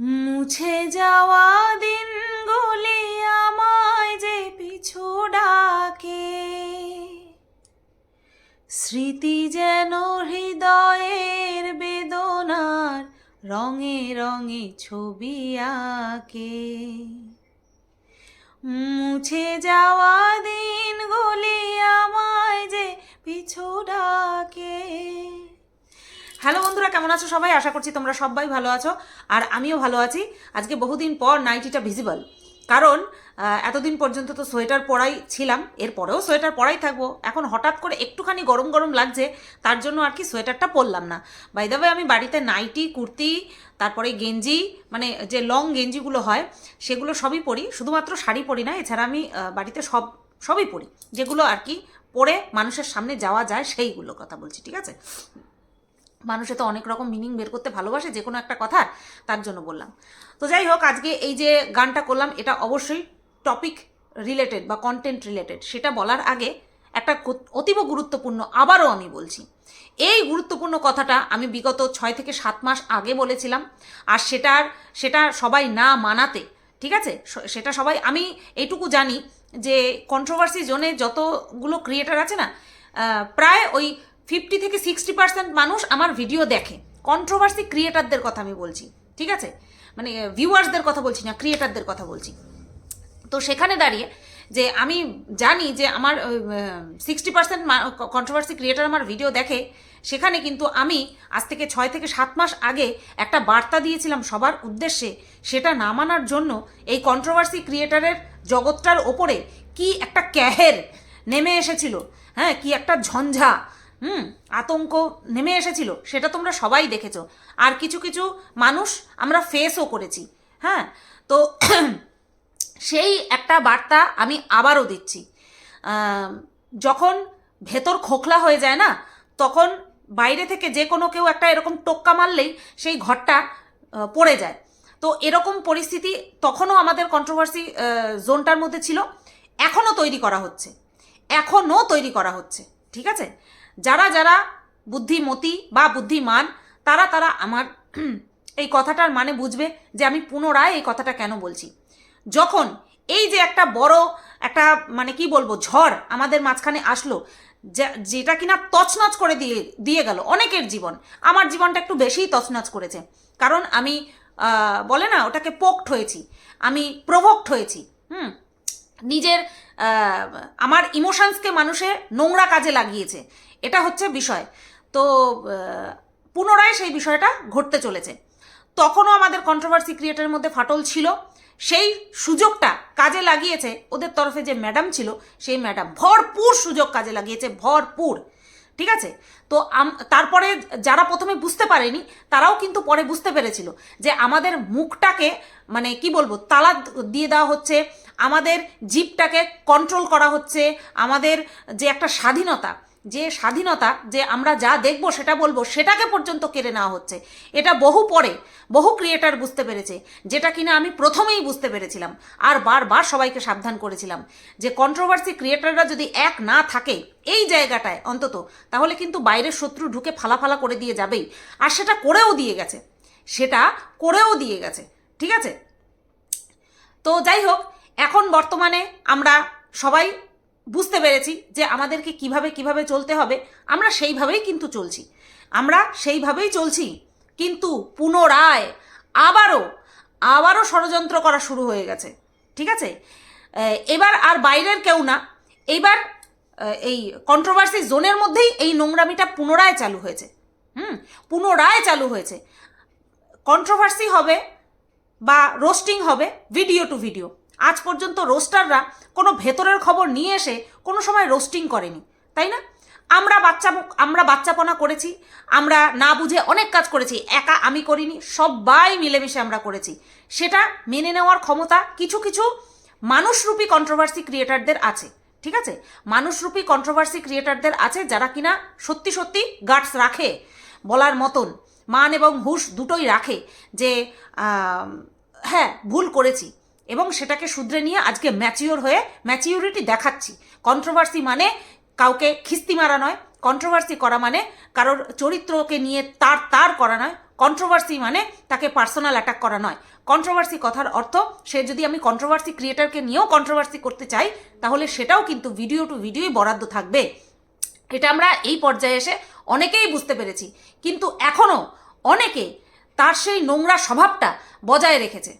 মুছে যাওয়া দিন দিনগুলি আমায় যে পিছু ডাকে। স্মৃতি যেন হৃদয়ের বেদনার রঙে রঙে ছবি আঁকে। মুছে যাওয়া দিন দিনগুলি আমায় যে পিছু ডাকে। হ্যালো বন্ধুরা, কেমন আছো সবাই? আশা করছি তোমরা সবাই ভালো আছো, আর আমিও ভালো আছি। আজকে বহুদিন পর নাইটিটা ভিজিবল কারণ এতদিন পর্যন্ত তো সোয়েটার পরাই ছিলাম, এরপরেও সোয়েটার পরাই থাকব। এখন হঠাৎ করে একটুখানি গরম গরম লাগছে, তার জন্য আর কি সোয়েটারটা পরলাম না। বাই দ্য আমি বাড়িতে নাইটি, কুর্তি, তারপরে গেঞ্জি মানে যে লং গেঞ্জিগুলো হয়, সেগুলো সবই পরি। শুধুমাত্র শাড়ি পরি না, এছাড়া আমি বাড়িতে সব, সবই পরি। যেগুলো আর কি পরে মানুষের সামনে যাওয়া যায়, সেইগুলো কথা বলছি, ঠিক আছে? মানুষে তো অনেক রকম মিনিং বের করতে ভালোবাসে যে কোনো একটা কথা তার জন্য বললাম। তো যাই হোক, আজকে এই যে গানটা করলাম, এটা অবশ্যই টপিক রিলেটেড বা কন্টেন্ট রিলেটেড সেটা বলার আগে একটা অতীব গুরুত্বপূর্ণ আবারও আমি বলছি। এই গুরুত্বপূর্ণ কথাটা আমি বিগত ছয় থেকে সাত মাস আগে বলেছিলাম, আর সেটার, সেটা সবাই না মানাতে, ঠিক আছে? সেটা সবাই, আমি এইটুকু জানি যে কন্ট্রোভার্সি জোনে যতগুলো ক্রিয়েটার আছে না প্রায় ওই ফিফটি থেকে সিক্সটি পার্সেন্ট মানুষ আমার ভিডিও দেখে। কন্ট্রোভার্সি ক্রিয়েটারদের কথা আমি বলছি, ঠিক আছে? মানে ভিউয়ার্সদের কথা বলছি না ক্রিয়েটারদের কথা বলছি। তো সেখানে দাঁড়িয়ে যে আমি জানি যে আমার সিক্সটি পার্সেন্ট কন্ট্রোভার্সি ক্রিয়েটার আমার ভিডিও দেখে, সেখানে কিন্তু আমি আজ থেকে ছয় থেকে সাত মাস আগে একটা বার্তা দিয়েছিলাম সবার উদ্দেশ্যে, সেটা না মানার জন্য এই কন্ট্রোভার্সি ক্রিয়েটারের জগৎটার ওপরে কি একটা ক্যাহের নেমে এসেছিল হ্যাঁ? কি একটা ঝঞ্ঝা হুম, আতঙ্ক নেমে এসেছিল, সেটা তোমরা সবাই দেখেছ। আর কিছু কিছু মানুষ আমরা ফেসও করেছি হ্যাঁ? তো সেই একটা বার্তা আমি আবারও দিচ্ছি। যখন ভেতর খোখলা হয়ে যায় না, তখন বাইরে থেকে যে কোনো কেউ একটা এরকম টোক্কা মারলেই সেই ঘরটা পড়ে যায়। তো এরকম পরিস্থিতি তখনও আমাদের কন্ট্রোভার্সি জোনটার মধ্যে ছিল। এখনও তৈরি করা হচ্ছে। এখনও তৈরি করা হচ্ছে, ঠিক আছে? যারা যারা বুদ্ধিমতী বা বুদ্ধিমান, তারা তারা আমার এই কথাটার মানে বুঝবে যে আমি পুনরায় এই কথাটা কেন বলছি। যখন এই যে একটা বড় একটা মানে কি বলব, ঝড় আমাদের মাঝখানে আসলো যেটা কিনা তছনছ করে দিয়ে দিয়ে গেল অনেকের জীবন। আমার জীবনটা একটু বেশিই তছনছ করেছে। কারণ আমি বলে না, ওটাকে পোক্ট হয়েছি। আমি প্রভোক্ট হয়েছি। হুম? নিজের আমার ইমোশনসকে মানুষে নোংরা কাজে লাগিয়েছে। এটা হচ্ছে বিষয়। তো পুনরায় সেই বিষয়টা ঘটতে চলেছে। তখনও আমাদের কন্ট্রোভার্সি ক্রিয়েটারের মধ্যে ফাটল ছিল। সেই সুযোগটা কাজে লাগিয়েছে ওদের তরফে যে ম্যাডাম ছিল, সেই ম্যাডাম ভরপুর সুযোগ কাজে লাগিয়েছে, ভরপুর। ঠিক আছে? তো তারপরে যারা প্রথমে বুঝতে পারেনি, তারাও কিন্তু পরে বুঝতে পেরেছিল যে আমাদের মুখটাকে মানে কি বলব, তালা দিয়ে দেওয়া হচ্ছে, আমাদের জিপটাকে কন্ট্রোল করা হচ্ছে, আমাদের যে একটা স্বাধীনতা যে স্বাধীনতা যে আমরা যা দেখব সেটা বলব, সেটাকে পর্যন্ত কেড়ে নেওয়া হচ্ছে। এটা বহু পরে, বহু ক্রিয়েটার বুঝতে পেরেছে, যেটা কিনা আমি প্রথমেই বুঝতে পেরেছিলাম, আর বারবার সবাইকে সাবধান করেছিলাম যে কন্ট্রোভার্সি ক্রিয়েটাররা যদি এক না থাকে এই জায়গাটায় অন্তত, তাহলে কিন্তু বাইরের শত্রু ঢুকে ফালা ফালা করে দিয়ে যাবেই, আর সেটা করেও দিয়ে গেছে। সেটা করেও দিয়ে গেছে, ঠিক আছে? তো যাই হোক, এখন বর্তমানে আমরা সবাই বুঝতে পেরেছি যে আমাদেরকে কীভাবে কীভাবে চলতে হবে। আমরা সেইভাবেই কিন্তু চলছি। আমরা সেইভাবেই চলছি, কিন্তু পুনরায় আবারও আবারও ষড়যন্ত্র করা শুরু হয়ে গেছে। ঠিক আছে? এবার আর বাইরের কেউ না। এইবার এই কন্ট্রোভার্সি জোনের মধ্যেই এই নোংরামিটা পুনরায় চালু হয়েছে। হুম? পুনরায় চালু হয়েছে। কন্ট্রোভার্সি হবে বা রোস্টিং হবে ভিডিও টু ভিডিও আজ পর্যন্ত রোস্টাররা কোনো ভেতরের খবর নিয়ে এসে কোনো সময় রোস্টিং করেনি, তাই না? আমরা বাচ্চা আমরা বাচ্চাপনা করেছি, আমরা না বুঝে অনেক কাজ করেছি, একা আমি করিনি, সবাই মিলেমিশে আমরা করেছি। সেটা মেনে নেওয়ার ক্ষমতা কিছু কিছু মানুষরূপী কন্ট্রোভার্সি ক্রিয়েটারদের আছে, ঠিক আছে? মানুষরূপী কন্ট্রোভার্সি ক্রিয়েটারদের আছে যারা কিনা সত্যি সত্যি গার্ডস রাখে, বলার মতন, মান এবং হুশ দুটোই রাখে যে হ্যাঁ ভুল করেছি। এবং সেটাকে শুধরে নিয়ে আজকে ম্যাচিওর হয়ে ম্যাচিউরিটি দেখাচ্ছি। কন্ট্রোভার্সি মানে কাউকে খিস্তি মারা নয় কন্ট্রোভার্সি করা মানে কারোর চরিত্রকে নিয়ে তার তার করা নয় কন্ট্রোভার্সি মানে তাকে পার্সোনাল অ্যাটাক করা নয়। কন্ট্রোভার্সি কথার অর্থ, সে যদি আমি কন্ট্রোভার্সি ক্রিয়েটারকে নিয়েও কন্ট্রোভার্সি করতে চাই, তাহলে সেটাও কিন্তু ভিডিও টু ভিডিওই বরাদ্দ থাকবে। এটা আমরা এই পর্যায়ে এসে অনেকেই বুঝতে পেরেছি। কিন্তু এখনও অনেকে তার সেই নোংরা স্বভাবটা বজায় রেখেছে।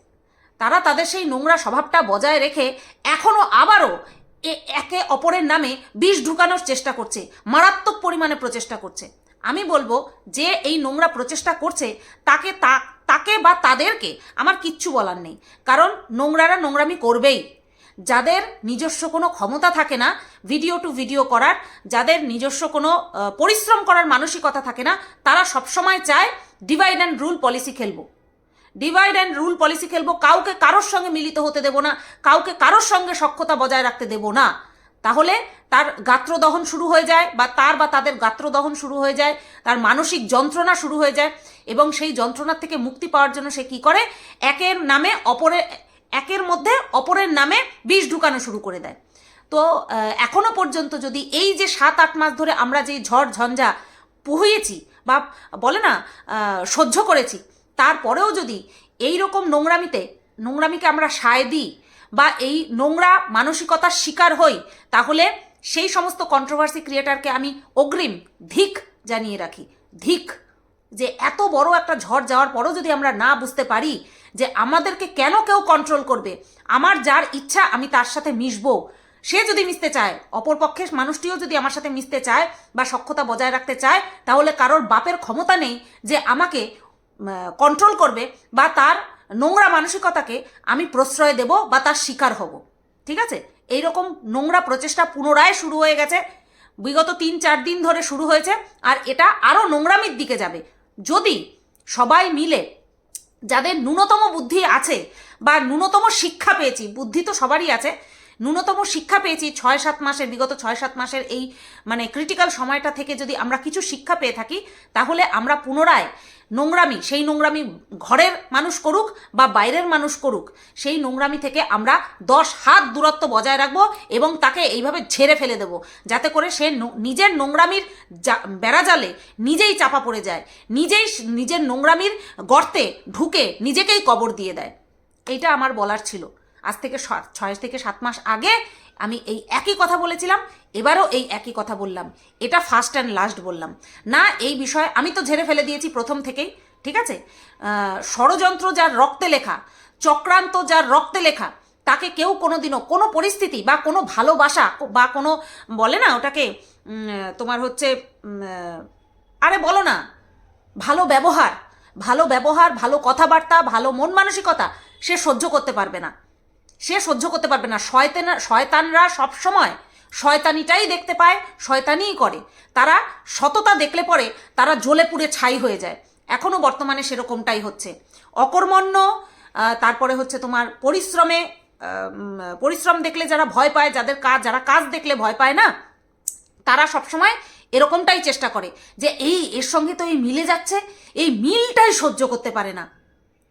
তারা তাদের সেই নোংরা স্বভাবটা বজায় রেখে এখনও আবারও এ- একে অপরের নামে বিষ ঢুকানোর চেষ্টা করছে, মারাত্মক পরিমাণে প্রচেষ্টা করছে। আমি বলব যে এই নোংরা প্রচেষ্টা করছে, তাকে তা- তাকে বা তাদেরকে আমার কিচ্ছু বলার নেই। কারণ নোংরারা নোংরামি করবেই। যাদের নিজস্ব কোনো ক্ষমতা থাকে না ভিডিও টু ভিডিও করার, যাদের নিজস্ব কোনো পরিশ্রম করার মানসিকতা থাকে না, তারা সবসময় চায় ডিভাইড অ্যান্ড রুল পলিসি খেলব। ডিভাইড অ্যান্ড রুল পলিসি খেলব, কাউকে কারোর সঙ্গে মিলিত হতে দেব না, কাউকে কারোর সঙ্গে সক্ষতা বজায় রাখতে দেব না। তাহলে তার গাত্রদহন শুরু হয়ে যায় বা তার বা তাদের গাত্রদহন শুরু হয়ে যায়, তার মানসিক যন্ত্রণা শুরু হয়ে যায় এবং সেই যন্ত্রণার থেকে মুক্তি পাওয়ার জন্য সে কি করে? একের নামে অপরের, একের মধ্যে অপরের নামে বিষ ঢুকানো শুরু করে দেয়। তো এখনও পর্যন্ত যদি এই যে সাত, আট মাস ধরে আমরা যে ঝড়, ঝঞ্ঝা পুহিয়েছি বা বলে না সহ্য করেছি তারপরেও যদি এই রকম নোংরামিতে, নোংরামিকে আমরা সায় দিই বা এই নোংরা মানসিকতার শিকার হই, তাহলে সেই সমস্ত কন্ট্রোভার্সি ক্রিয়েটারকে আমি অগ্রিম ধিক জানিয়ে রাখি। ধিক যে এত বড় একটা ঝড় যাওয়ার পরও যদি আমরা না বুঝতে পারি যে আমাদেরকে কেন কেউ কন্ট্রোল করবে, আমার যার ইচ্ছা আমি তার সাথে মিশবো, সে যদি মিশতে চায় অপরপক্ষে মানুষটিও যদি আমার সাথে মিশতে চায় বা সক্ষতা বজায় রাখতে চায়, তাহলে কারোর বাপের ক্ষমতা নেই যে আমাকে কন্ট্রোল করবে বা তার নোংরা মানসিকতাকে আমি প্রশ্রয় দেব বা তার শিকার হব। ঠিক আছে? এইরকম নোংরা প্রচেষ্টা পুনরায় শুরু হয়ে গেছে। বিগত তিন চার দিন ধরে শুরু হয়েছে আর এটা আরও নোংরামির দিকে যাবে। যদি সবাই মিলে যাদের ন্যূনতম বুদ্ধি আছে বা ন্যূনতম শিক্ষা পেয়েছি, বুদ্ধি তো সবারই আছে, ন্যূনতম শিক্ষা পেয়েছি ছয় সাত মাসের, বিগত ছয় সাত মাসের এই মানে ক্রিটিক্যাল সময়টা থেকে যদি আমরা কিছু শিক্ষা পেয়ে থাকি, তাহলে আমরা পুনরায় নোংরামি, সেই নোংরামি ঘরের মানুষ করুক বা বাইরের মানুষ করুক, সেই নোংরামি থেকে আমরা দশ হাত দূরত্ব বজায় রাখব এবং তাকে এইভাবে ঝেড়ে ফেলে দেবো, যাতে করে সে নিজের নোংরামির বেড়াজালে নিজেই চাপা পড়ে যায়, নিজেই নিজের নোংরামির গর্তে ঢুকে নিজেকেই কবর দিয়ে দেয়। এইটা আমার বলার ছিল। আজ থেকে ছয় থেকে সাত মাস আগে আমি এই একই কথা বলেছিলাম, এবারও এই একই কথা বললাম। এটা ফার্স্ট অ্যান্ড লাস্ট বললাম। না, এই বিষয়ে আমি তো ঝেড়ে ফেলে দিয়েছি প্রথম থেকেই, ঠিক আছে? ষড়যন্ত্র যার রক্তে লেখা, চক্রান্ত যার রক্তে লেখা, তাকে কেউ কোনোদিনও কোনো পরিস্থিতি বা কোনো ভালোবাসা বা কোনো, বলে না ওটাকে তোমার হচ্ছে আরে বলো না, ভালো ব্যবহার ভালো ব্যবহার, ভালো কথাবার্তা, ভালো মন মানসিকতা সে সহ্য করতে পারবে না। সে সহ্য করতে পারবে না। শয়তানা শয়তানরা সব সময় শয়তানিটাই দেখতে পায়, শয়তানিই করে। তারা সততা দেখলে পরে তারা জ্বলে পুড়ে ছাই হয়ে যায়। এখনও বর্তমানে সেরকমটাই হচ্ছে। অকর্মণ্য তারপরে হচ্ছে তোমার পরিশ্রমে পরিশ্রম দেখলে যারা ভয় পায়, যাদের কাজ যারা কাজ দেখলে ভয় পায় না, তারা সবসময় এরকমটাই চেষ্টা করে যে, এই, এর সঙ্গে তো এই মিলে যাচ্ছে, এই মিলটাই সহ্য করতে পারে না।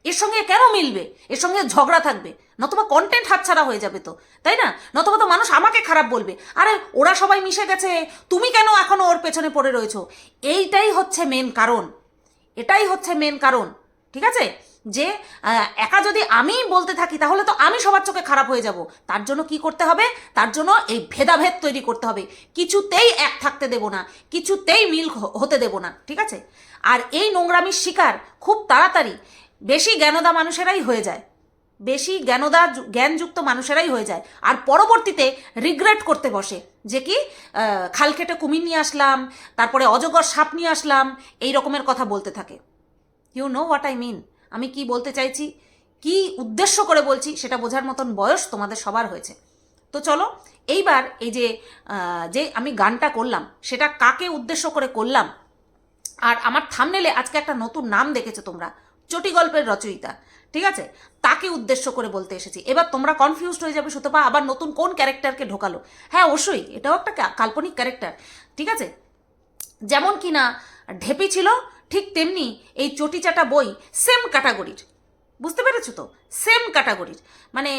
এর সঙ্গে কেন মিলবে? এর সঙ্গে ঝগড়া থাকবে। নতুবা কন্টেন্ট হাতছাড়া হয়ে যাবে তো, তাই না? নতুবা তো মানুষ আমাকে খারাপ বলবে। আরে, ওরা সবাই মিশে গেছে। তুমি কেন এখনও ওর পেছনে পড়ে রয়েছো? এইটাই হচ্ছে মেন কারণ। এটাই হচ্ছে মেন কারণ। ঠিক আছে? যে একা যদি আমি বলতে থাকি, তাহলে তো আমি সবার চোখে খারাপ হয়ে যাব। তার জন্য কি করতে হবে? তার জন্য এই ভেদাভেদ তৈরি করতে হবে। কিছুতেই এক থাকতে দেব না। কিছুতেই মিল হতে দেব না। ঠিক আছে? আর এই নোংরামির শিকার খুব তাড়াতাড়ি বেশি জ্ঞানদা মানুষেরাই হয়ে যায়। বেশি জ্ঞানদা জ্ঞানযুক্ত মানুষেরাই হয়ে যায়। আর পরবর্তীতে রিগ্রেট করতে বসে। যে কি খাল কেটে কুমির নিয়ে আসলাম, তারপরে অজগর সাপ নিয়ে আসলাম, এই রকমের কথা বলতে থাকে। You know what I mean আমি কি বলতে চাইছি? কি উদ্দেশ্য করে বলছি সেটা বোঝার মতন বয়স তোমাদের সবার হয়েছে। তো চলো, এইবার এই যে যে আমি গানটা করলাম, সেটা কাকে উদ্দেশ্য করে করলাম? আর আমার থামনেলে আজকে একটা নতুন নাম দেখেছ তোমরা। চটি গল্পের রচয়িতা, ঠিক আছে? তাকে উদ্দেশ্য করে বলতে এসেছি। এবার তোমরা কনফিউজড হয়ে যাবে, সুতপা আবার নতুন কোন ক্যারেক্টারকে ঢোকালো? হ্যাঁ অবশ্যই, এটাও একটা কাল্পনিক ক্যারেক্টার ঠিক আছে? যেমন কি না ঢেপি ছিল, ঠিক তেমনি এই চটিচাটা বই সেম ক্যাটাগরির বুঝতে পেরেছ তো? সেম ক্যাটাগরির মানে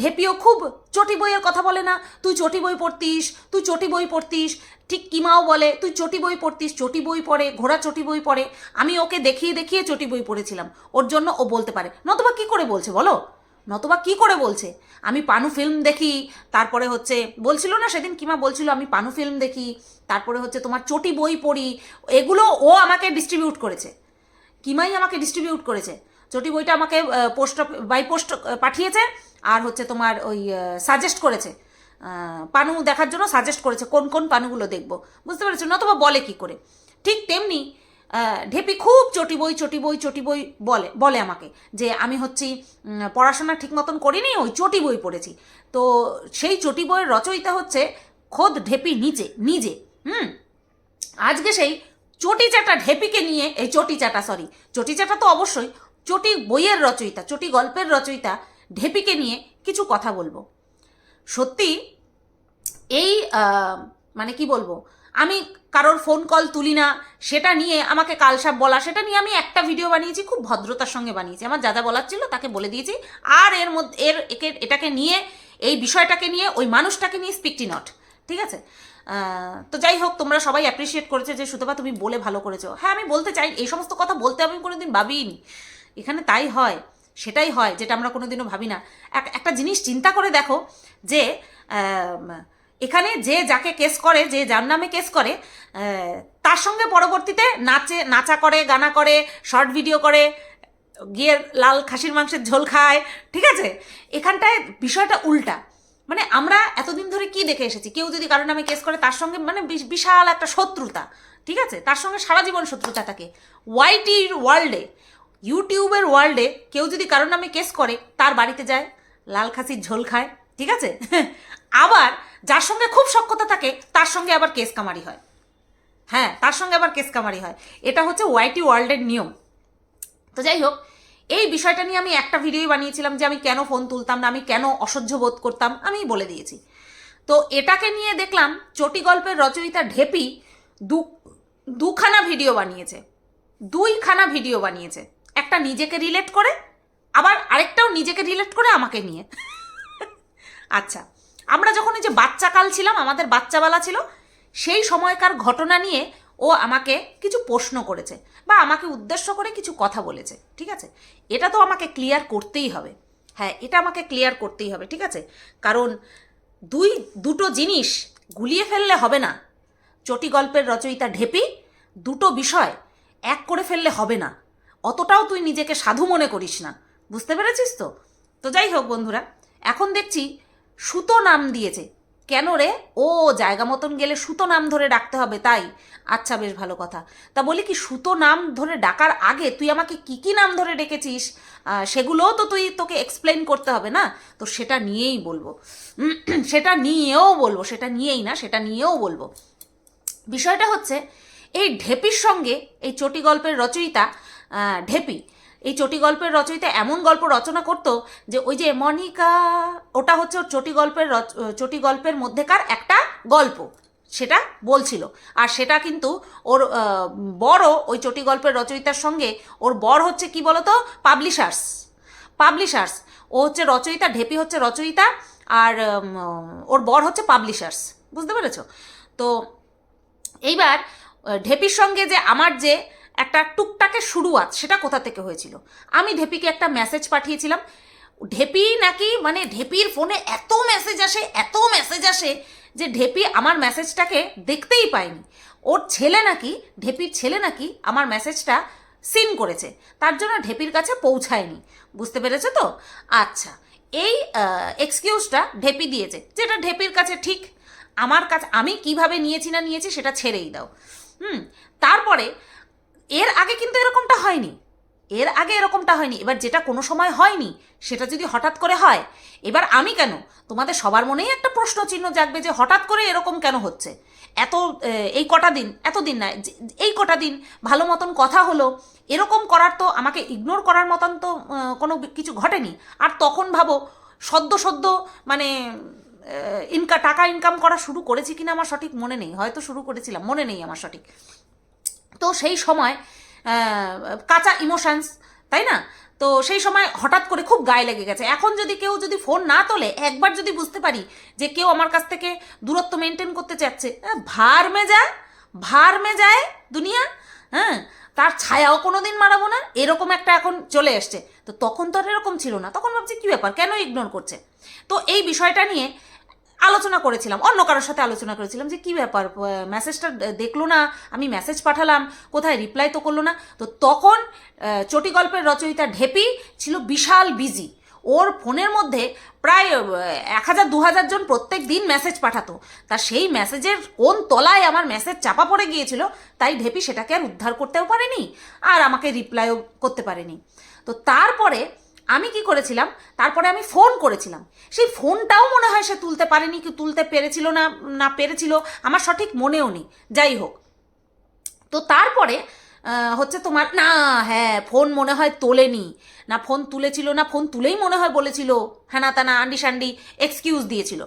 ঢেপিও খুব চটি বইয়ের কথা বলে না। তুই চটি বই পড়তিস, তুই চটি বই পড়তিস, ঠিক কিমাও বলে, তুই চটি বই পড়তিস, চটি বই পড়ে, ঘোড়া চটি বই পড়ে। আমি ওকে দেখিয়ে দেখিয়ে চটি বই পড়েছিলাম। ওর জন্য ও বলতে পারে। নতবা কি করে বলছে বলো? নতবা কি করে বলছে? আমি পানু ফিল্ম দেখি, তারপরে হচ্ছে, বলছিল না সেদিন কিমা বলছিল, আমি পানু ফিল্ম দেখি, তারপরে হচ্ছে তোমার চটি বই পড়ি। এগুলো ও আমাকে ডিস্ট্রিবিউট করেছে। কিমাই আমাকে ডিস্ট্রিবিউট করেছে। চটি বইটা আমাকে পোস্ট বাই পোস্ট পাঠিয়েছে, আর হচ্ছে তোমার ওই সাজেস্ট করেছে পানু দেখার জন্য সাজেস্ট করেছে, কোন কোন পানুগুলো দেখব, বুঝতে পেরেছ? নতবা বলে কি করে? ঠিক তেমনি ঢেপি খুব চটি বই চটি বই চটি বই বলে বলে আমাকে যে আমি হচ্ছি পড়াশোনা ঠিক মতন করিনি, ওই চটি বই পড়েছি। তো সেই চটি বইয়ের রচয়িতা হচ্ছে খোদ ঢেপি নিজে নিজে, হুম? আজকে সেই চটি চাটা ঢেপিকে নিয়ে, এই চটি চাটা সরি চটি চাটা তো অবশ্যই চটি বইয়ের রচয়িতা, চটি গল্পের রচয়িতা ঢেপিকে নিয়ে কিছু কথা বলব। সত্যি, এই মানে কি বলব, আমি কারোর ফোন কল তুলি না, সেটা নিয়ে আমাকে কালসাপ বলা, সেটা নিয়ে আমি একটা ভিডিও বানিয়েছি, খুব ভদ্রতার সঙ্গে বানিয়েছি। আমার যা যা বলার ছিল তাকে বলে দিয়েছি। আর এর মধ্যে, এর একে, এটাকে নিয়ে, এই বিষয়টাকে নিয়ে, ওই মানুষটাকে নিয়ে স্পিকটি নট ঠিক আছে? তো যাই হোক, তোমরা সবাই অ্যাপ্রিসিয়েট করেছে যে সুতপা তুমি বলে ভালো করেছ। হ্যাঁ আমি বলতে চাই, এই সমস্ত কথা বলতে আমি কোনোদিন ভাবিনি এখানে তাই হয়, সেটাই হয়, যেটা আমরা কোনোদিনও ভাবি না। এক- একটা জিনিস চিন্তা করে দেখো যে এখানে যে যাকে কেস করে, যে যার নামে কেস করে তার সঙ্গে পরবর্তীতে নাচে, নাচা করে, গানা করে, শর্ট ভিডিও করে, গিয়ে লাল খাসির মাংসের ঝোল খায়, ঠিক আছে? এখানটায় বিষয়টা উল্টা। মানে আমরা এতদিন ধরে কি দেখে এসেছি? কেউ যদি কারোর নামে কেস করে, তার সঙ্গে মানে বিশ- বিশাল একটা শত্রুতা, ঠিক আছে? তার সঙ্গে সারা জীবন শত্রুতা থাকে। ওয়াইটির ওয়ার্ল্ডে ইউটিউবের ওয়ার্ল্ডে কেউ যদি কারোর নামে কেস করে, তার বাড়িতে যায়, লাল খাসির ঝোল খায়, ঠিক আছে? আবার যার সঙ্গে খুব সক্ষতা থাকে, তার সঙ্গে আবার কেস কামারি হয়। হ্যাঁ তার সঙ্গে আবার কেস কামারি হয়। এটা হচ্ছে ওয়াইটি ওয়ার্ল্ডের নিয়ম। তো যাই হোক, এই বিষয়টা নিয়ে আমি একটা ভিডিও বানিয়েছিলাম যে আমি কেন ফোন তুলতাম না, আমি কেন অসহ্য বোধ করতাম, আমি বলে দিয়েছি। তো এটাকে নিয়ে দেখলাম, চটি গল্পের রচয়িতা ঢেপি দু, দুখানা ভিডিও বানিয়েছে। দুইখানা ভিডিও বানিয়েছে। একটা নিজেকে রিলেট করে, আবার আরেকটাও নিজেকে রিলেট করে আমাকে নিয়ে। আচ্ছা আমরা যখন এই যে বাচ্চাকাল ছিলাম, আমাদের বাচ্চাবেলা ছিল, সেই সময়কার ঘটনা নিয়ে ও আমাকে কিছু প্রশ্ন করেছে বা আমাকে উদ্দেশ্য করে কিছু কথা বলেছে, ঠিক আছে? এটা তো আমাকে ক্লিয়ার করতেই হবে। হ্যাঁ এটা আমাকে ক্লিয়ার করতেই হবে, ঠিক আছে? কারণ দুই, দুটো জিনিস গুলিয়ে ফেললে হবে না। চটি গল্পের রচয়িতা ঢেপি, দুটো বিষয় এক করে ফেললে হবে না। অতটাও তুই নিজেকে সাধু মনে করিস না। বুঝতে পেরেছিস তো? তো যাই হোক বন্ধুরা, এখন দেখছি সুতো নাম দিয়েছে। কেন রে? ও জায়গা মতন গেলে সুতো নাম ধরে ডাকতে হবে, তাই? আচ্ছা বেশ ভালো কথা। তা বলি কি, সুতো নাম ধরে ডাকার আগে তুই আমাকে কি কি নাম ধরে ডেকেছিস? সেগুলোও তো তুই তোকে এক্সপ্লেন করতে হবে না? তো সেটা নিয়েই বলব। সেটা নিয়েও বলব, সেটা নিয়েই না, সেটা নিয়েও বলব। বিষয়টা হচ্ছে, এই ঢেপির সঙ্গে এই চটি গল্পের রচয়িতা ঢেপি। এই চটি গল্পের রচয়িতা এমন গল্প রচনা করতো যে ওই যে মনিকা, ওটা হচ্ছে ওর চটি গল্পের চটি গল্পের মধ্যেকার একটা গল্প। সেটা বলছিল। আর সেটা কিন্তু ওর বড় ওই চটি গল্পের রচয়িতার সঙ্গে ওর বর হচ্ছে কি বলতো? পাবলিশার্স। পাবলিশার্স। ও হচ্ছে রচয়িতা, ঢেপি হচ্ছে রচয়িতা, আর ওর বর হচ্ছে পাবলিশার্স। বুঝতে পেরেছ? তো এইবার ঢেপির সঙ্গে যে আমার যে একটা টুকটাকে শুরুয়াত, সেটা কোথা থেকে হয়েছিল? আমি ঢেপিকে একটা মেসেজ পাঠিয়েছিলাম। ঢেপি নাকি মানে ঢেপির ফোনে এত মেসেজ আসে, এত মেসেজ আসে যে ঢেপি আমার মেসেজটাকে দেখতেই পায়নি। ওর ছেলে নাকি, ঢেপির ছেলে নাকি আমার মেসেজটা সিন করেছে। তার জন্য ঢেপির কাছে পৌঁছায়নি। বুঝতে পেরেছ তো? আচ্ছা এই এক্সকিউজটা ঢেপি দিয়েছে, যেটা ঢেপির কাছে ঠিক। আমার কাছে, আমি কীভাবে নিয়েছি না নিয়েছি সেটা ছেড়েই দাও। হুম, তারপরে এর আগে কিন্তু এরকমটা হয়নি। এর আগে এরকমটা হয়নি। এবার যেটা কোনো সময় হয়নি, সেটা যদি হঠাৎ করে হয়, এবার আমি কেন? তোমাদের সবার মনেই একটা প্রশ্ন চিহ্ন জাগবে যে হঠাৎ করে এরকম কেন হচ্ছে? এত এই কটা দিন, এত দিন না এই কটা দিন ভালো মতন কথা হলো, এরকম করার তো আমাকে ইগনোর করার মতন তো কোনো কিছু ঘটেনি। আর তখন ভাবো, সদ্য সদ্য মানে ইনকা, টাকা ইনকাম করা শুরু করেছি কিনা আমার সঠিক মনে নেই। হয়তো শুরু করেছিলাম, মনে নেই আমার সঠিক। তো সেই সময় কাঁচা ইমোশনস তাই না? তো সেই সময় হঠাৎ করে খুব গায়ে লেগে গেছে। এখন যদি কেউ যদি ফোন না তোলে, একবার যদি বুঝতে পারি যে কেউ আমার কাছ থেকে দূরত্ব মেনটেন করতে চাচ্ছে ভার মে ভার মে যায় দুনিয়া হ্যাঁ? তার ছায়াও কোনো দিন মারাবো না, এরকম একটা এখন চলে এসছে। তো তখন তো আর এরকম ছিল না। তখন ভাবছি, কী ব্যাপার? কেন ইগনোর করছে? তো এই বিষয়টা নিয়ে আলোচনা করেছিলাম, অন্য কারোর সাথে আলোচনা করেছিলাম যে কি ব্যাপার মেসেজটা দেখল না, আমি মেসেজ পাঠালাম, কোথায় রিপ্লাই তো করল না। তো তখন চটি গল্পের রচয়িতা ঢেপি ছিল বিশাল বিজি ওর ফোনের মধ্যে প্রায় এক হাজার দু হাজার জন প্রত্যেক দিন মেসেজ পাঠাতো। তা সেই মেসেজের কোন তলায় আমার মেসেজ চাপা পড়ে গিয়েছিল, তাই ঢেপি সেটাকে আর উদ্ধার করতেও পারেনি, আর আমাকে রিপ্লাইও করতে পারেনি। তো তারপরে আমি কি করেছিলাম? তারপরে আমি ফোন করেছিলাম। সেই ফোনটাও মনে হয় সে তুলতে পারেনি কি তুলতে পেরেছিল না না পেরেছিল, আমার সঠিক মনেও নেই। যাই হোক। তো তারপরে হচ্ছে তোমার, না হ্যাঁ ফোন মনে হয় তোলেনি। না ফোন তুলেছিল, না ফোন তুলেই মনে হয় বলেছিল। হ্যানা তানা আন্ডি সান্ডি এক্সকিউজ দিয়েছিল।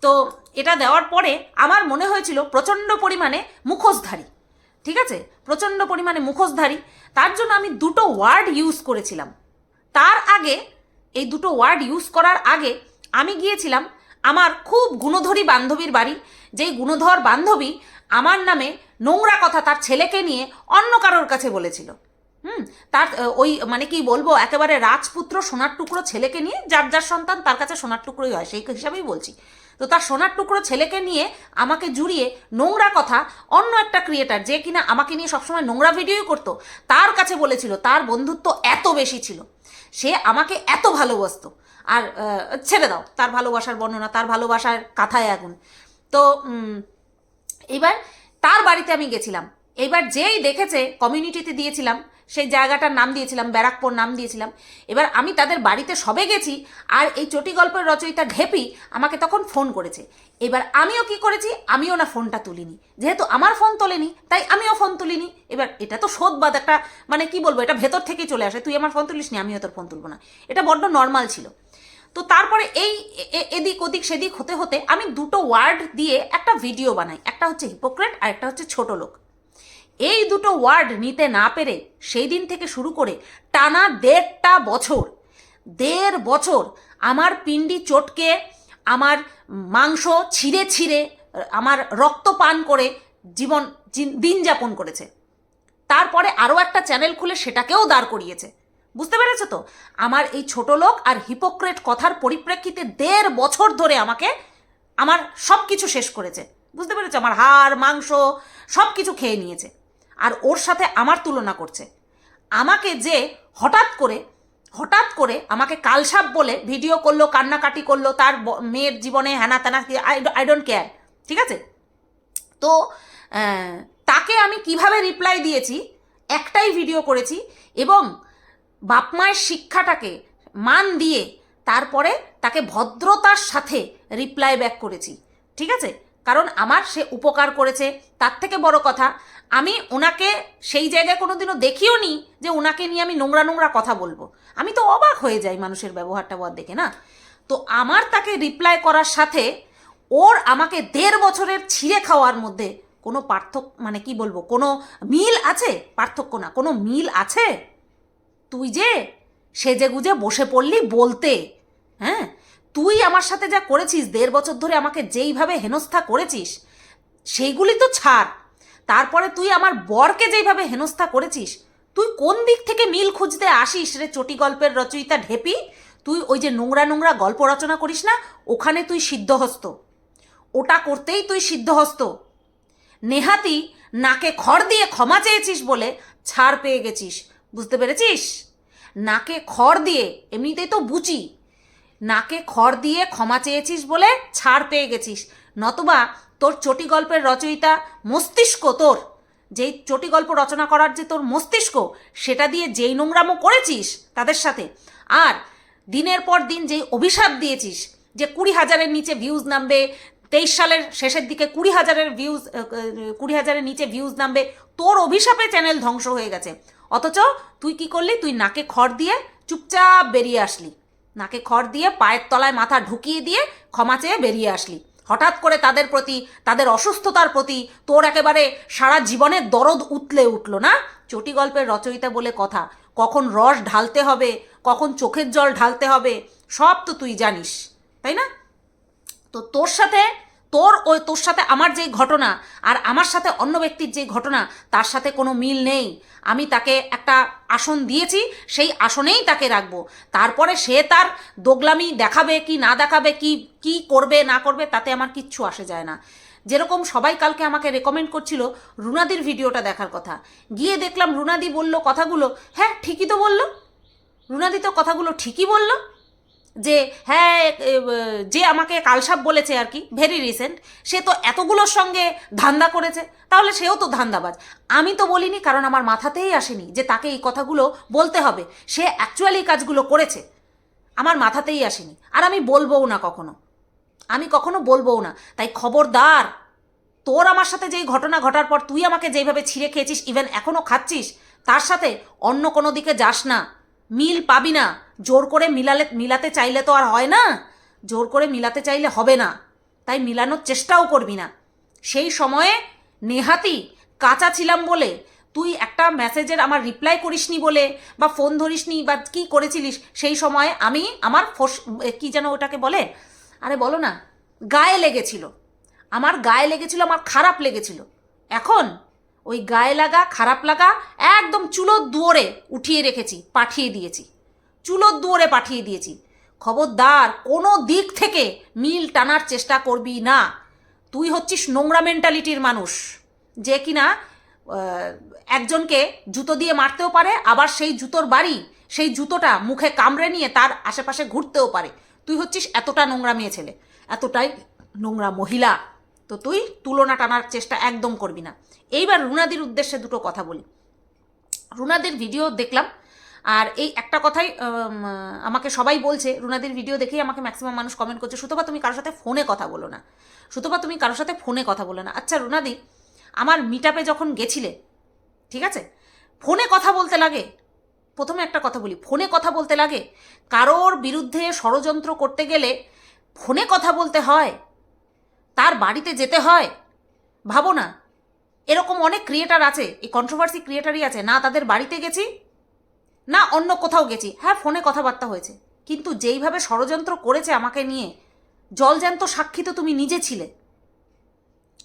তো এটা দেওয়ার পরে আমার মনে হয়েছিল প্রচণ্ড পরিমাণে মুখোশধারী। ঠিক আছে? প্রচণ্ড পরিমাণে মুখোশধারী। তার জন্য আমি দুটো ওয়ার্ড ইউজ করেছিলাম। তার আগে এই দুটো ওয়ার্ড ইউজ করার আগে আমি গিয়েছিলাম আমার খুব গুণধরী বান্ধবীর বাড়ি। যেই গুণধর বান্ধবী আমার নামে নোংরা কথা তার ছেলেকে নিয়ে অন্য কারোর কাছে বলেছিল। হুম, তার ওই মানে কি বলব, একেবারে রাজপুত্র সোনার টুকরো ছেলেকে নিয়ে, যার যার সন্তান তার কাছে সোনার টুকরোই হয়, সেই হিসাবেই বলছি। তো তার সোনার টুকরো ছেলেকে নিয়ে আমাকে জুড়িয়ে নোংরা কথা অন্য একটা ক্রিয়েটার যে কিনা আমাকে নিয়ে সবসময় নোংরা ভিডিওই করতো, তার কাছে বলেছিল, তার বন্ধুত্ব এত বেশি ছিল। সে আমাকে এত ভালোবাসতো। আর ছেড়ে দাও, তার ভালোবাসার বর্ণনা, তার ভালোবাসার কাথায় আগুন। তো এবার তার বাড়িতে আমি গেছিলাম। এবার যেই দেখেছে কমিউনিটিতে দিয়েছিলাম, সেই জায়গাটার নাম দিয়েছিলাম, ব্যারাকপুর নাম দিয়েছিলাম। এবার আমি তাদের বাড়িতে সবে গেছি, আর এই চটি গল্পের রচয়িতা ঢেপি আমাকে তখন ফোন করেছে। এবার আমিও কি করেছি? আমিও না ফোনটা তুলিনি। যেহেতু আমার ফোন তোলেনি, তাই আমিও ফোন তুলিনি। এবার এটা তো শোধবাদ একটা মানে কি বলব, এটা ভেতর থেকেই চলে আসে। তুই আমার ফোন তুলিস নি আমিও তোর ফোন তুলবো না। এটা বড্ড নর্মাল ছিল। তো তারপরে এই এদিক ওদিক সেদিক হতে হতে আমি দুটো ওয়ার্ড দিয়ে একটা ভিডিও বানাই। একটা হচ্ছে হিপোক্রেট আর একটা হচ্ছে ছোট লোক। এই দুটো ওয়ার্ড নিতে না পেরে সেই দিন থেকে শুরু করে টানা দেড়টা বছর, দেড় বছর আমার পিন্ডি চটকে আমার মাংস ছিঁড়ে ছিঁড়ে, আমার রক্ত পান করে জীবন দিন যাপন করেছে। তারপরে আরও একটা চ্যানেল খুলে সেটাকেও দাঁড় করিয়েছে। বুঝতে পেরেছ তো? আমার এই ছোট লোক আর হিপোক্রেট কথার পরিপ্রেক্ষিতে দেড় বছর ধরে আমাকে, আমার সব কিছু শেষ করেছে। বুঝতে পেরেছ? আমার হাড়, মাংস সব কিছু খেয়ে নিয়েছে। আর ওর সাথে আমার তুলনা করছে। আমাকে যে হঠাৎ করে হঠাৎ করে আমাকে কালসাপ বলে ভিডিও করল, কান্নাকাটি করল, তার মেয়ের জীবনে হ্যানা ত্যানা আই ডোন্ট কেয়ার ঠিক আছে? তো তাকে আমি কীভাবে রিপ্লাই দিয়েছি? একটাই ভিডিও করেছি এবং বাপ মায়ের শিক্ষাটাকে মান দিয়ে তারপরে তাকে ভদ্রতার সাথে রিপ্লাই ব্যাক করেছি, ঠিক আছে? কারণ আমার সে উপকার করেছে, তার থেকে বড় কথা, আমি ওনাকে সেই জায়গায় কোনোদিনও দেখিও নি যে ওনাকে নিয়ে আমি নোংরা নোংরা কথা বলব। আমি তো অবাক হয়ে যাই মানুষের ব্যবহারটা বর দেখে, না? তো আমার তাকে রিপ্লাই করার সাথে ওর আমাকে দেড় বছরের ছিঁড়ে খাওয়ার মধ্যে কোনো পার্থক্য মানে কি বলব, কোনো মিল আছে? পার্থক্য না, কোনো মিল আছে? তুই যে সেজে গুজে বসে পড়লি বলতে হ্যাঁ? তুই আমার সাথে যা করেছিস, দেড় বছর ধরে আমাকে যেইভাবে হেনস্থা করেছিস, সেইগুলি তো ছাড়। তারপরে তুই আমার বরকে যেইভাবে হেনস্থা করেছিস তুই কোন দিক থেকে মিল খুঁজতে আসিস রে চটি গল্পের রচয়িতা ঢেপি? তুই ওই যে নোংরা নোংরা গল্প রচনা করিস না, ওখানে তুই সিদ্ধহস্ত। ওটা করতেই তুই সিদ্ধহস্ত। নেহাতি নাকে খড় দিয়ে ক্ষমা চেয়েছিস বলে ছাড় পেয়ে গেছিস, বুঝতে পেরেছিস? নাকে খড় দিয়ে, এমনিতেই তো বুচি নাকে খড় দিয়ে ক্ষমা চেয়েছিস বলে ছাড় পেয়ে গেছিস, নতুবা তোর চটি গল্পের রচয়িতা মস্তিষ্ক তোর যেই চটি গল্প রচনা করার যে তোর মস্তিষ্ক, সেটা দিয়ে যেই নোংরামো করেছিস তাদের সাথে। আর দিনের পর দিন যেই অভিশাপ দিয়েছিস, যে কুড়ি হাজারের নিচে ভিউজ নামবে, তেইশ সালের শেষের দিকে কুড়ি হাজারের ভিউজ কুড়ি হাজারের নিচে ভিউজ নামবে, তোর অভিশাপে চ্যানেল ধ্বংস হয়ে গেছে। অথচ তুই কি করলি? তুই নাকে খড় দিয়ে চুপচাপ বেরিয়ে আসলি। নাকে খড় দিয়ে পায়ের তলায় মাথা ঢুকিয়ে দিয়ে ক্ষমা চেয়ে বেরিয়ে আসলি। হঠাৎ করে তাদের প্রতি, তাদের অসুস্থতার প্রতি তোর একেবারে সারা জীবনের দরদ উতলে উঠল না? চটি গল্পের রচয়িতা বলে কথা, কখন রস ঢালতে হবে, কখন চোখের জল ঢালতে হবে, সব তো তুই জানিস, তাই না? তো তোর সাথে তোর ওই তোর সাথে আমার যেই ঘটনা আর আমার সাথে অন্য ব্যক্তির যে ঘটনা, তার সাথে কোনো মিল নেই। আমি তাকে একটা আসন দিয়েছি, সেই আসনেই তাকে রাখব। তারপরে সে তার দোগলামি দেখাবে কি না দেখাবে, কি কি করবে, না করবে, তাতে আমার কিচ্ছু আসে যায় না। যেরকম সবাই কালকে আমাকে রেকমেন্ড করছিল রুনাদির ভিডিওটা দেখার কথা। গিয়ে দেখলাম রুনাদি বলল কথাগুলো হ্যাঁ ঠিকই তো বলল। রুনাদি তো কথাগুলো ঠিকই বলল। যে হ্যাঁ যে আমাকে কালসাপ বলেছে আর কি ভেরি রিসেন্ট সে তো এতগুলোর সঙ্গে ধান্দা করেছে, তাহলে সেও তো ধান্দাবাজ। আমি তো বলিনি, কারণ আমার মাথাতেই আসেনি যে তাকে এই কথাগুলো বলতে হবে। সে অ্যাকচুয়ালি কাজগুলো করেছে। আমার মাথাতেই আসেনি। আর আমি বলবও না কখনো। আমি কখনো বলবও না। তাই খবরদার, তোর আমার সাথে যেই ঘটনা ঘটার পর তুই আমাকে যেইভাবে ছিঁড়ে খেয়েছিস ইভেন এখনও খাচ্ছিস, তার সাথে অন্য কোনো দিকে যাস না। মিল পাবি না। জোর করে মিলালে, মিলাতে চাইলে তো আর হয় না। জোর করে মিলাতে চাইলে হবে না। তাই মিলানোর চেষ্টাও করবি না। সেই সময়ে, নেহাতি, কাঁচা ছিলাম বলে তুই একটা মেসেজের আমার রিপ্লাই করিসনি বলে বা ফোন ধরিসনি বা কি করেছিলিস, সেই সময়ে আমি আমার ফোস কি যেন ওটাকে বলে? আরে বলো না, গায়ে লেগেছিল। আমার গায়ে লেগেছিল, আমার খারাপ লেগেছিল। এখন ওই গায়ে লাগা, খারাপ লাগা একদম চুলোর দুয়ারে উঠিয়ে রেখেছি, পাঠিয়ে দিয়েছি। চুলোর দুয়ারে পাঠিয়ে দিয়েছি। খবরদার, কোনো দিক থেকে মিল টানার চেষ্টা করবি না। তুই হচ্ছিস নোংরা মেন্টালিটির মানুষ। যে কিনা একজনকে জুতো দিয়ে মারতেও পারে, আবার সেই জুতোর বাড়ি, সেই জুতোটা মুখে কামড়ে নিয়ে তার আশেপাশে ঘুরতেও পারে। তুই হচ্ছিস এতটা নোংরা মেয়ে ছেলে, এতটাই নোংরা মহিলা। তো তুই তুলনা টানার চেষ্টা একদম করবি না। এইবার রুনাদির উদ্দেশ্যে দুটো কথা বলি। রুনাদের ভিডিও দেখলাম আর এই একটা কথাই আমাকে সবাই বলছে, রুনাদির ভিডিও দেখেই আমাকে ম্যাক্সিমাম মানুষ কমেন্ট করছে, সুতপা, তুমি কারোর সাথে ফোনে কথা বলো না। সুতপা, তুমি কারোর সাথে ফোনে কথা বলো না। আচ্ছা রুনাদি, আমার মিট যখন গেছিলে, ঠিক আছে? ফোনে কথা বলতে লাগে। প্রথমে একটা কথা বলি ফোনে কথা বলতে লাগে। কারোর বিরুদ্ধে ষড়যন্ত্র করতে গেলে ফোনে কথা বলতে হয়। তার বাড়িতে যেতে হয়। ভাবো না, এরকম অনেক ক্রিয়েটার আছে, এই কন্ট্রোভার্সি ক্রিয়েটারই আছে। না, তাদের বাড়িতে গেছি না, অন্য কোথাও গেছি। হ্যাঁ ফোনে কথাবার্তা হয়েছে। কিন্তু যেইভাবে ষড়যন্ত্র করেছে আমাকে নিয়ে জলজ্যান্ত সাক্ষী তো তুমি নিজে ছিলে।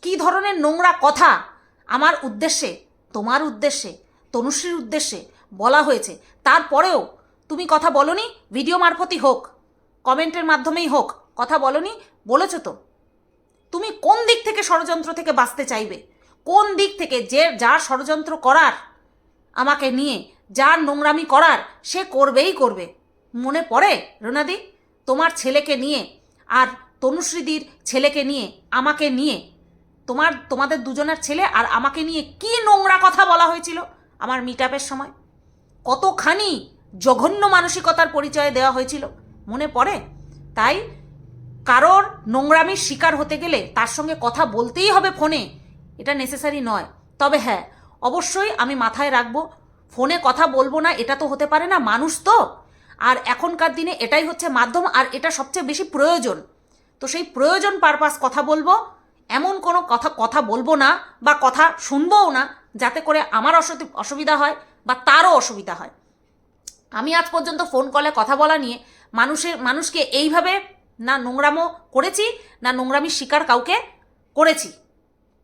কি ধরনের নোংরা কথা আমার উদ্দেশ্যে, তোমার উদ্দেশ্যে, তনুশ্রীর উদ্দেশ্যে বলা হয়েছে। তারপরেও তুমি কথা বলনি, ভিডিও মারফতই হোক, কমেন্টের মাধ্যমেই হোক, কথা বলনি, বলেছ তো। তুমি কোন দিক থেকে ষড়যন্ত্র থেকে বাঁচতে চাইবে? কোন দিক থেকে যে, যার ষড়যন্ত্র করার আমাকে নিয়ে যার নোংরামি করার সে করবেই করবে। মনে পড়ে, রোনাদি? তোমার ছেলেকে নিয়ে আর তনুশ্রীদির ছেলেকে নিয়ে, আমাকে নিয়ে। তোমার, তোমাদের দুজনের ছেলে আর আমাকে নিয়ে কি নোংরা কথা বলা হয়েছিল আমার মিট সময়? কতখানি জঘন্য মানসিকতার পরিচয় দেওয়া হয়েছিল, মনে পড়ে? তাই কারোর নোংরামির শিকার হতে গেলে তার সঙ্গে কথা বলতেই হবে ফোনে। এটা নেসেসারি নয়। তবে হ্যাঁ অবশ্যই আমি মাথায় রাখব ফোনে কথা বলব না, এটা তো হতে পারে না, মানুষ তো। আর এখনকার দিনে এটাই হচ্ছে মাধ্যম, আর এটা সবচেয়ে বেশি প্রয়োজন। তো সেই প্রয়োজন পারপাস কথা বলব, এমন কোনো কথা কথা বলব না, বা কথা শুনবোও না, যাতে করে আমার অসুবি- অসুবিধা হয়, বা তারও অসুবিধা হয়। আমি আজ পর্যন্ত ফোন কলে কথা বলা নিয়ে মানুষের মানুষকে এইভাবে না নোংরামো করেছি, না নোংরামির শিকার কাউকে করেছি।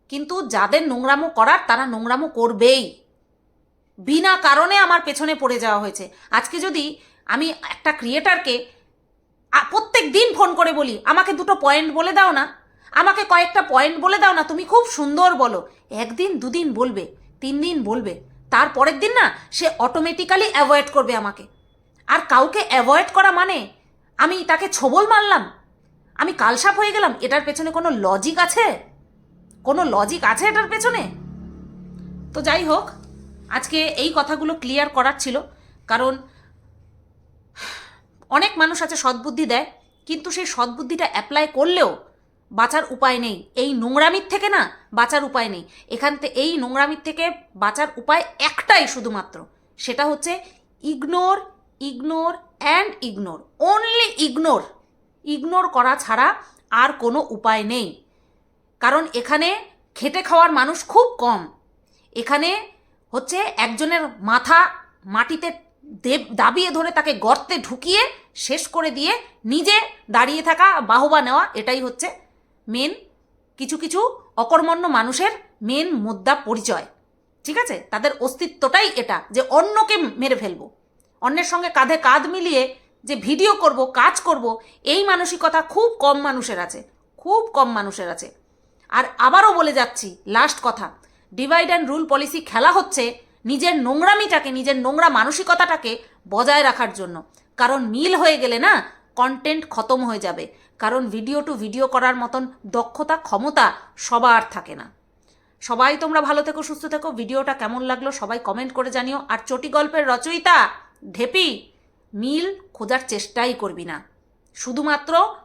কিন্তু যাদের নোংরামো করার, তারা নোংরামো করবেই। বিনা কারণে আমার পেছনে পড়ে যাওয়া হয়েছে। আজকে যদি আমি একটা ক্রিয়েটারকে প্রত্যেক দিন ফোন করে বলি, আমাকে দুটো পয়েন্ট বলে দাও না, আমাকে কয়েকটা পয়েন্ট বলে দাও না, তুমি খুব সুন্দর বলো। একদিন, দুদিন বলবে, তিন দিন বলবে তারপরের দিন না সে অটোমেটিক্যালি অ্যাভয়েড করবে আমাকে। আর কাউকে অ্যাভয়েড করা মানে আমি তাকে ছবল মারলাম, আমি কালসাপ হয়ে গেলাম, এটার পেছনে কোনো লজিক আছে? কোনো লজিক আছে এটার পেছনে? তো যাই হোক আজকে এই কথাগুলো ক্লিয়ার করার ছিল, কারণ অনেক মানুষ আছে সদ্বুদ্ধি দেয়, কিন্তু সেই সদ্বুদ্ধিটা অ্যাপ্লাই করলেও বাঁচার উপায় নেই। এই নোংরামির থেকে না বাঁচার উপায় নেই। এখান থেকে এই নোংরামির থেকে বাঁচার উপায় একটাই শুধুমাত্র, সেটা হচ্ছে ignore ignore and ignore only ignore ignore করা ছাড়া আর কোনো উপায় নেই। কারণ এখানে খেটে খাওয়ার মানুষ খুব কম। এখানে হচ্ছে একজনের মাথা মাটিতে দেব, দাবিয়ে ধরে তাকে গর্তে ঢুকিয়ে শেষ করে দিয়ে নিজে দাঁড়িয়ে থাকা, বাহবা নেওয়া, এটাই হচ্ছে মেন কিছু কিছু অকর্মণ্য মানুষের মেন মুদ্রা পরিচয়। ঠিক আছে? তাদের অস্তিত্বটাই এটা, যে অন্যকে মেরে ফেলব। অন্যের সঙ্গে কাঁধে কাঁধ মিলিয়ে যে ভিডিও করব, কাজ করব, এই মানসিকতা খুব কম মানুষের আছে। খুব কম মানুষের আছে। আর আবারও বলে যাচ্ছি লাস্ট কথা ডিভাইড অ্যান্ড রুল পলিসি খেলা হচ্ছে নিজের নোংরামিটাকে, নিজের নোংরা মানসিকতাটাকে বজায় রাখার জন্য। কারণ মিল হয়ে গেলে না কন্টেন্ট খতম হয়ে যাবে। কারণ ভিডিও টু ভিডিও করার মতন দক্ষতা, ক্ষমতা সবার থাকে না। সবাই তোমরা ভালো থেকো, সুস্থ থেকো। ভিডিওটা কেমন লাগল সবাই কমেন্ট করে জানিও। আর চটি গল্পের রচয়িতা ঢেপি, মিল খোঁজার চেষ্টাই করবি না। শুধুমাত্র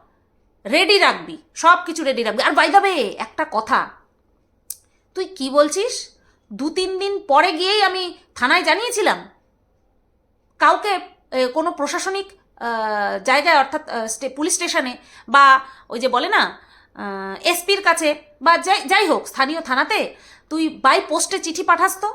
রেডি রাখবি সব কিছু রেডি রাখবি। আর বাই দাবে একটা কথা তুই কি বলছিস? দু তিন দিন পরে গিয়েই আমি থানায় জানিয়েছিলাম। কাউকে কোনো প্রশাসনিক জায়গায় অর্থাৎ পুলিশ স্টেশনে বা ওই যে বলে না এসপির কাছে বা যাই যাই হোক, স্থানীয় থানাতে তুই বাই পোস্টে চিঠি পাঠাস তো।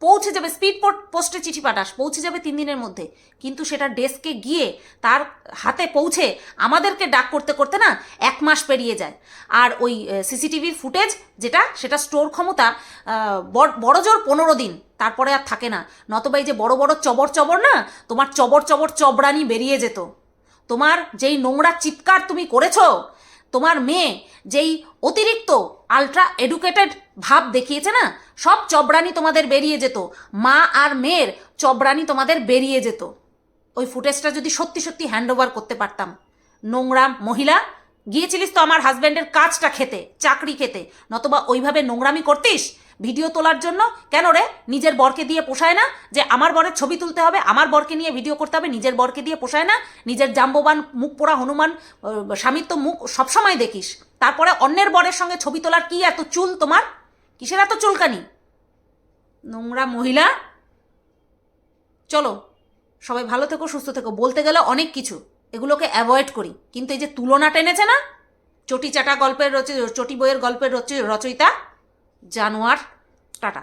পৌঁছে যাবে স্পিড পোস্টে চিঠি পাঠাস, পৌঁছে যাবে তিন দিনের মধ্যে। কিন্তু সেটা ডেস্কে গিয়ে তার হাতে পৌঁছে আমাদেরকে ডাক করতে করতে না এক মাস পেরিয়ে যায়। আর ওই সিসিটিভির ফুটেজ যেটা, সেটা স্টোর ক্ষমতা বড়- জোর পনেরো দিন। তারপরে আর থাকে না। নতবা এই যে বড় বড় চবর চবর না, তোমার চবর চবর, চবরানি বেরিয়ে যেত। তোমার যেই নোংরা চিৎকার তুমি করেছ তোমার মেয়ে যেই অতিরিক্ত আলট্রা এডুকেটেড ভাব দেখিয়েছে না, সব চবরানি তোমাদের বেরিয়ে যেত। মা আর মেয়ের চবরানি তোমাদের বেরিয়ে যেত। ওই ফুটেজটা যদি সত্যি সত্যি হ্যান্ড ওভার করতে পারতাম। নোংরা মহিলা, গিয়েছিলিস তো আমার হাজব্যান্ডের কাজটা খেতে, চাকরি খেতে, নতবা ওইভাবে নোংরামি করতিস? ভিডিও তোলার জন্য। কেন রে? নিজের বরকে দিয়ে পোষায় না? যে আমার বরের ছবি তুলতে হবে, আমার বরকে নিয়ে ভিডিও করতে হবে, নিজের বরকে দিয়ে পোষায় না? নিজের জাম্ববান, মুখ পোড়া হনুমান স্বামীর তো মুখ সবসময় দেখিস। তারপরে অন্যের বরের সঙ্গে ছবি তোলার কি এত চুল তোমার? কিসের এত চুলকানি? নোংরা মহিলা। চলো, সবাই ভালো থেকো, সুস্থ থেকো। বলতে গেলে অনেক কিছু, এগুলোকে অ্যাভয়েড করি। কিন্তু এই যে তুলনা টেনেছে না? চটি চাটা গল্পের রচয় চটি বইয়ের গল্পের রচয়- রচয়িতা জানোয়ার টাটা।